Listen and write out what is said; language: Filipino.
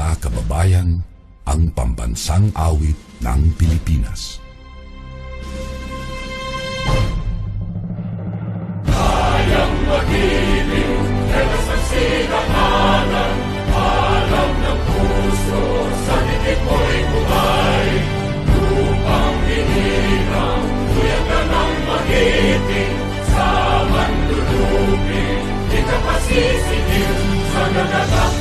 mga kababayan ang pambansang awit ng Pilipinas. Kayang mag-ibig, pero sa sinakanan, alam ng puso, sa titik mo'y bumay. Lupang pinirang, kuya ka ng magiting, sa mandulupin, di ka pasisigil, sa nagatak